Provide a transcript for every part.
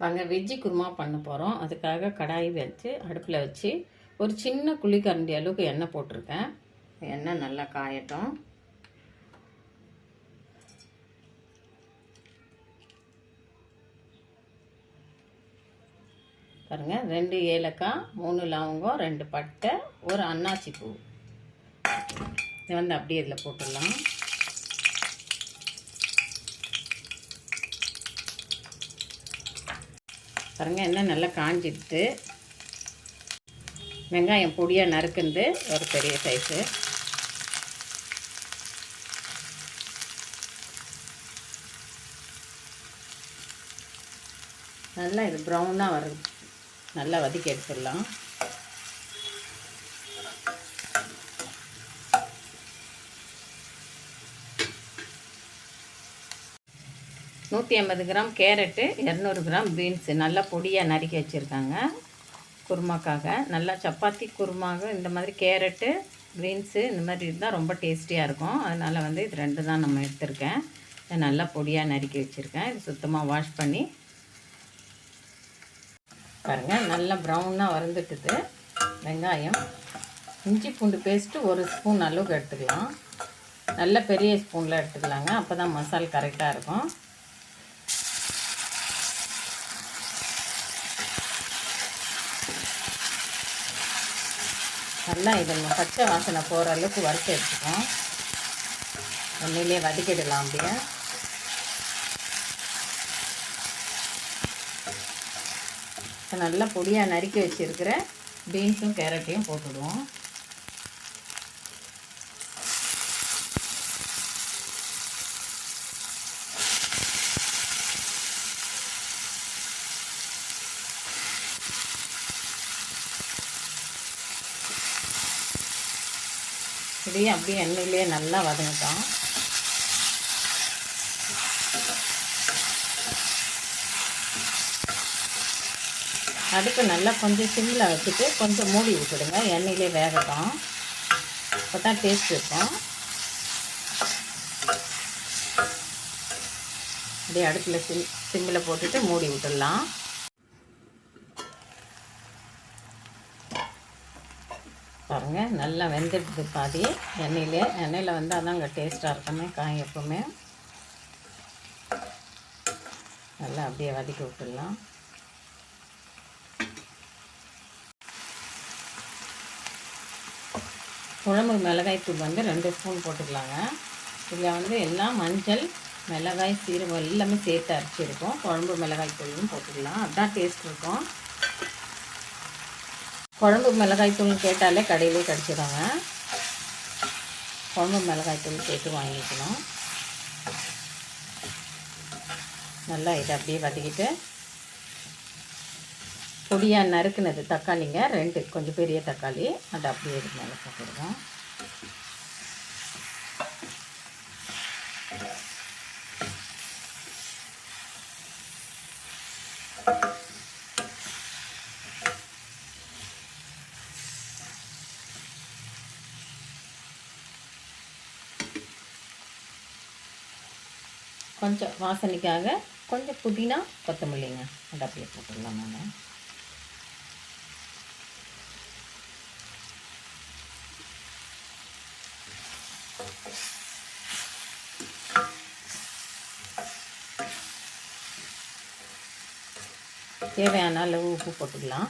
வாங்க வெஜ்ஜி குருமா பண்ண போகிறோம் அதுக்காக கடாய் வச்சு அடுப்பில் வச்சு ஒரு சின்ன குழிக்கரண்டி அளவுக்கு எண்ணெய் போட்டிருக்கேன். எண்ணெய் நல்லா காயட்டும். பாருங்கள் ரெண்டு ஏலக்காய் மூணு லவங்கம் ரெண்டு பட்டை ஒரு அன்னாச்சி பூ இதை வந்து அப்படியே இதில் போட்டுடலாம். பாருங்கள் எண்ணெய் நல்லா காஞ்சிடுது. வெங்காயம் பொடியாக நறுக்குந்து ஒரு பெரிய சைஸு நல்லா இது ப்ரௌனாக வரும் நல்லா வதக்கி எடுத்துடலாம். நூற்றி ஐம்பது கிராம் கேரட்டு இரநூறு கிராம் பீன்ஸு. நல்லா பொடியாக நறுக்கி வச்சுருக்காங்க குருமாக்காக. நல்லா சப்பாத்தி குருமாக இந்த மாதிரி கேரட்டு பீன்ஸு இந்த மாதிரி இருந்தால் ரொம்ப டேஸ்டியாக இருக்கும். அதனால் வந்து இது ரெண்டு தான் நம்ம எடுத்திருக்கேன். இதை நல்லா பொடியாக நறுக்கி வச்சுருக்கேன். இது சுத்தமாக வாஷ் பண்ணி பாருங்கள் நல்லா ப்ரௌனாக வறந்துட்டுது. வெங்காயம் இஞ்சி பூண்டு பேஸ்ட்டு ஒரு ஸ்பூன் அளவுக்கு எடுத்துக்கலாம். நல்ல பெரிய ஸ்பூனில் எடுத்துக்கலாங்க. அப்போ தான் மசால் கரெக்டாக இருக்கும். நல்லா இதில் பச்சை வாசனை போகிற அளவுக்கு வறுத்து எடுத்துக்கோம் ஒன்றிலே வதக்கிடலாம் அப்படியே. நல்லா பொடியாக நறுக்கி வச்சுருக்கிற பீன்ஸும் கேரட்டையும் போட்டுடுவோம். இதையும் அப்படியே எண்ணெயிலே நல்லா வதங்கிட்டோம். அடுப்பு நல்லா கொஞ்சம் சிம்மில் வச்சுட்டு கொஞ்சம் மூடி விட்டுடுங்க. எண்ணெயிலே வேகட்டும். அப்போ தான் டேஸ்ட் இருக்கும். அப்படியே அடுப்பில் சிம் சிம்மில் போட்டுட்டு மூடி விட்டுடலாம். பாருங்கள் நல்லா வெந்துடுது பாதி. எண்ணெயிலே எண்ணெயில் வந்து அதான் அங்கே டேஸ்ட்டாக இருக்குமே காய் எப்போவுமே. நல்லா அப்படியே வதக்கி விட்டுடலாம். குழம்பு மிளகாய் தூள் வந்து ரெண்டு ஸ்பூன் போட்டுக்கலாங்க. இதில் வந்து எல்லாம் மஞ்சள் மிளகாய் சீரகம் எல்லாமே சேர்த்து அரைச்சிருக்கோம். குழம்பு மிளகாய் தூளும் போட்டுக்கலாம். அதுதான் டேஸ்ட் இருக்கும். குழம்பு மிளகாய் தூள் கேட்டாலே கடையிலே கிடச்சிடுவாங்க குழம்பு மிளகாய் தூள் கேட்டு வாங்கிக்கணும். நல்லா இதை அப்படியே வதக்கிட்டு பொடியாக நறுக்குனது தக்காளிங்க ரெண்டு கொஞ்சம் பெரிய தக்காளி அதை அப்படியே இதுக்கு மேலே போட்டுடுவோம் கொஞ்சம் வாசனைக்காக கொஞ்சம் புதினா கொத்தமல்லிங்க. அதை அப்படியே போட்டுடலாம் நான் தேவையான அளவு உப்பு போட்டுக்கலாம்.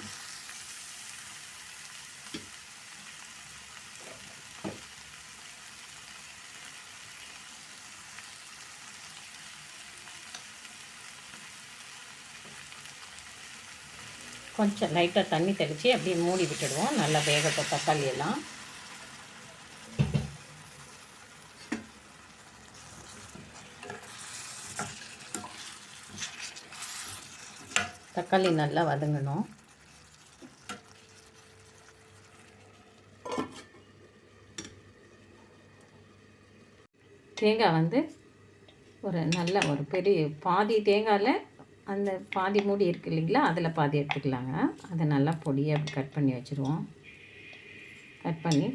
கொஞ்சம் லைட்டாக தண்ணி தெளித்து அப்படியே மூடி விட்டுடுவோம். நல்லா வேகட்டும் தக்காளி எல்லாம் தக்காளி நல்லா வதங்கணும். தேங்காய் வந்து ஒரு நல்ல ஒரு பெரிய பாதி தேங்காயில் அந்த பாதி மூடி இருக்குது இல்லைங்களா? அதில் பாதி எடுத்துக்கலாங்க. அதை நல்லா பொடியை கட் பண்ணி வச்சுருவோம். கட் பண்ணி.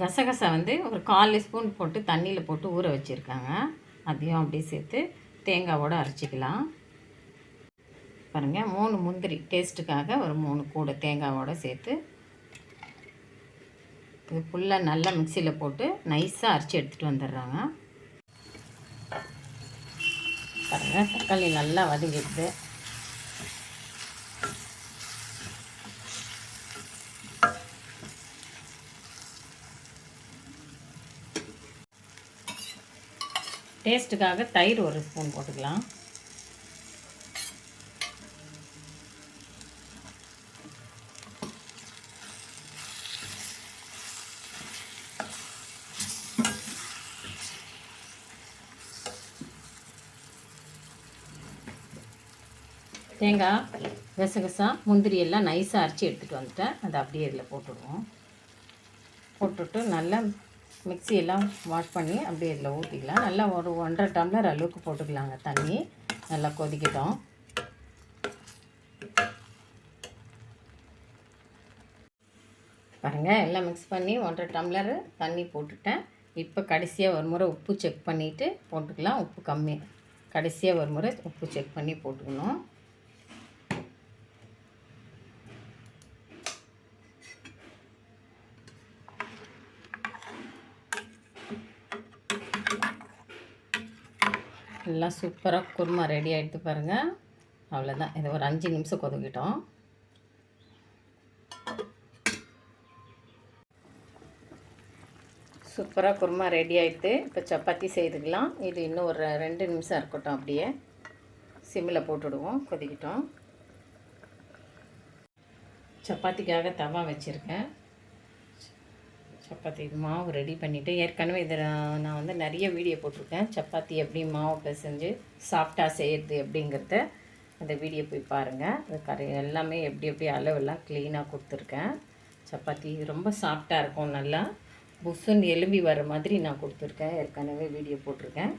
கசகசா வந்து ஒரு கால் ஸ்பூன் போட்டு தண்ணியில் போட்டு ஊற வச்சுருக்காங்க. அதையும் அப்படியே சேர்த்து தேங்காவோடு அரைச்சிக்கலாம். பாருங்கள் மூணு முந்திரி டேஸ்ட்டுக்காக ஒரு மூணு கூடை தேங்காவோடு சேர்த்து இது ஃபுல்லாக நல்லா மிக்சியில் போட்டு நைஸாக அரைச்சி எடுத்துகிட்டு வந்துடுறாங்க. பாருங்கள் தக்காளி நல்லா வதங்கிடுது. டேஸ்ட்டுக்காக தயிர் ஒரு ஸ்பூன் போட்டுக்கலாம். தேங்காய் கசகசா முந்திரி எல்லாம் நைஸாக அரைச்சி எடுத்துகிட்டு வந்துட்டேன். அதை அப்படியே இதில் போட்டுடுவோம். போட்டுட்டு நல்லா மிக்ஸி எல்லாம் வாஷ் பண்ணி அப்படியே இதில் ஊற்றிக்கலாம் நல்லா ஒரு ஒன்றரை டம்ளர் அளவுக்கு போட்டுக்கலாங்க தண்ணி. நல்லா கொதிக்கட்டும். பாருங்கள் எல்லாம் மிக்ஸ் பண்ணி ஒன்றரை டம்ளர் தண்ணி போட்டுட்டேன். இப்போ கடைசியாக ஒரு முறை உப்பு செக் பண்ணிவிட்டு போட்டுக்கலாம். உப்பு கம்மி. கடைசியாக ஒரு முறை உப்பு செக் பண்ணி போட்டுக்கணும். எல்லாம் சூப்பராக குருமா ரெடி ஆகிட்டு பாருங்கள் அவ்வளோதான் இது ஒரு அஞ்சு நிமிஷம் கொதுக்கிட்டோம். சூப்பராக குருமா ரெடி ஆகிட்டு இப்போ சப்பாத்தி செய்துக்கலாம். இது இன்னும் ஒரு ரெண்டு நிமிஷம் இருக்கட்டும் அப்படியே. சிம்மில் போட்டுடுவோம். கொதிக்கிட்டோம். சப்பாத்திக்காக தவா வச்சுருக்கேன். சப்பாத்தி மாவு ரெடி பண்ணிவிட்டு ஏற்கனவே இதில் நான் வந்து நிறைய வீடியோ போட்டிருக்கேன். சப்பாத்தி எப்படி மாவு பிசைஞ்சு சாஃப்டாக செய்கிறது அப்படிங்கிறத அந்த வீடியோ போய் பாருங்கள் அது கரை எல்லாமே எப்படி எப்படி அளவெல்லாம் க்ளீனாக கொடுத்துருக்கேன். சப்பாத்தி ரொம்ப சாஃப்டாக இருக்கும் நல்லா. புஷ்ஷுன்னு எலும்பி வர மாதிரி நான் கொடுத்துருக்கேன். ஏற்கனவே வீடியோ போட்டிருக்கேன்.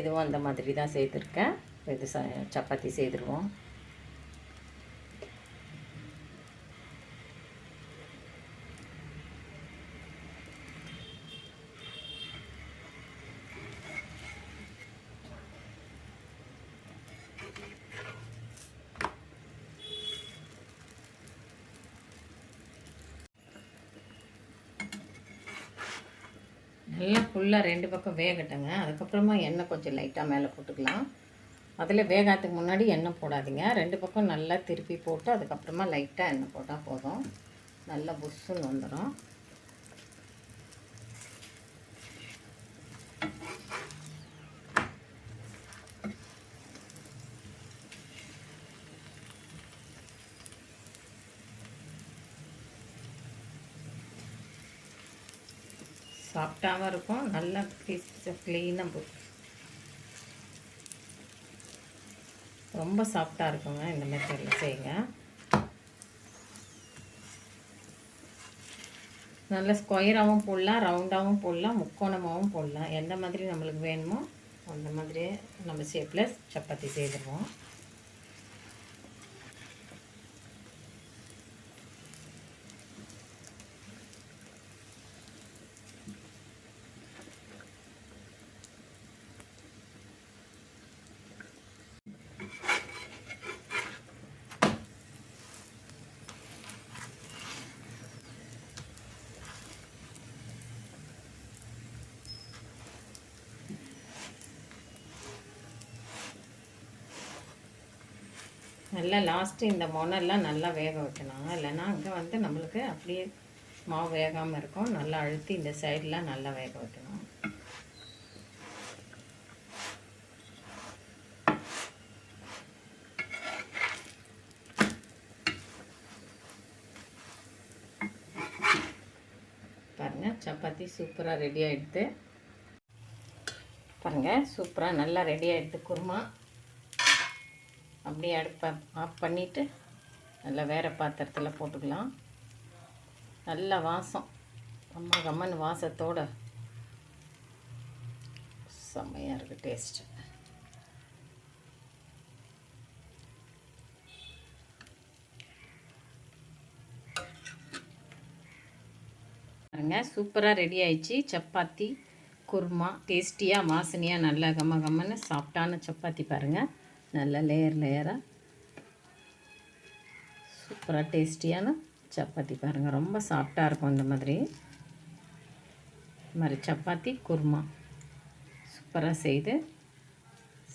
இதுவும் அந்த மாதிரி தான் செய்திருக்கேன். இது ச சப்பாத்தி செய்திருவோம். நல்லா ஃபுல்லாக ரெண்டு பக்கம் வேகட்டுங்க. அதுக்கப்புறமா எண்ணெய் கொஞ்சம் லைட்டாக மேலே போட்டுக்கலாம். அதில் வேகாத்துக்கு முன்னாடி எண்ணெய் போடாதீங்க. ரெண்டு பக்கம் நல்லா திருப்பி போட்டு அதுக்கப்புறமா லைட்டாக எண்ணெய் போட்டால் போதும். நல்லா புஷ்ஷுன்னு வந்துடும் சாஃப்டாகவும் இருக்கும். நல்லா க்ளீனாக போட்டு ரொம்ப சாஃப்டாக இருக்குங்க. இந்த மெத்தடில் செய்யுங்க. நல்ல ஸ்கொயராகவும் போடலாம் ரவுண்டாகவும் போடலாம் முக்கோணமாகவும் போடலாம். எந்த மாதிரி நம்மளுக்கு வேணுமோ அந்த மாதிரியே நம்ம ஷேப்பில் சப்பாத்தி செய்துடுவோம் நல்லா லாஸ்ட்டு இந்த மொனெல்லாம் நல்லா வேக வைக்கணும் இல்லைன்னா அங்கே வந்து நம்மளுக்கு அப்படியே மாவு வேகாமல் இருக்கும். நல்லா அழுத்தி இந்த சைடெலாம் நல்லா வேக வைக்கணும். பாருங்கள் சப்பாத்தி சூப்பராக ரெடி ஆகிடுது பாருங்கள் சூப்பராக நல்லா ரெடி ஆகிடுது குருமா. அப்படியே அடுப்பை ஆஃப் பண்ணிவிட்டு நல்லா வேறு பாத்திரத்தில் போட்டுக்கலாம். நல்ல வாசம். அம்மா கம்மன் வாசத்தோட. செம்மையாக இருக்குது டேஸ்ட்டு பாருங்க சூப்பராக ரெடி ஆயிடுச்சு. சப்பாத்தி குருமா டேஸ்டியாக வாசனையாக நல்லா கம்ம கம்மன்னு சாப்பிட்டான சப்பாத்தி பாருங்கள் நல்ல லேயர் லேயராக சூப்பராக டேஸ்டியான சப்பாத்தி பாருங்கள் ரொம்ப சாஃப்டாக இருக்கும் இந்த மாதிரி. இது மாதிரி சப்பாத்தி குருமா. சூப்பராக செய்து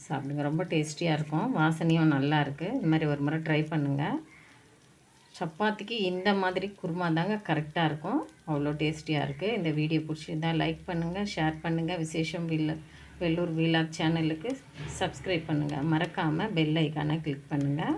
சாப்பிடுங்க. ரொம்ப டேஸ்டியாக இருக்கும். வாசனையும் நல்லா இருக்குது இது மாதிரி ஒரு முறை ட்ரை பண்ணுங்கள் சப்பாத்திக்கு இந்த மாதிரி குருமா தாங்க கரெக்டாக இருக்கும். அவ்வளோ டேஸ்டியாக இருக்குது இந்த வீடியோ பிடிச்சிருந்தால் லைக் பண்ணுங்கள் ஷேர் பண்ணுங்கள் விசேஷம் இல்லை வெள்ளூர் வீலாக் சேனலுக்கு சப்ஸ்கிரைப் பண்ணுங்கள் மறக்காமல் பெல் ஐக்கானை கிளிக் பண்ணுங்கள்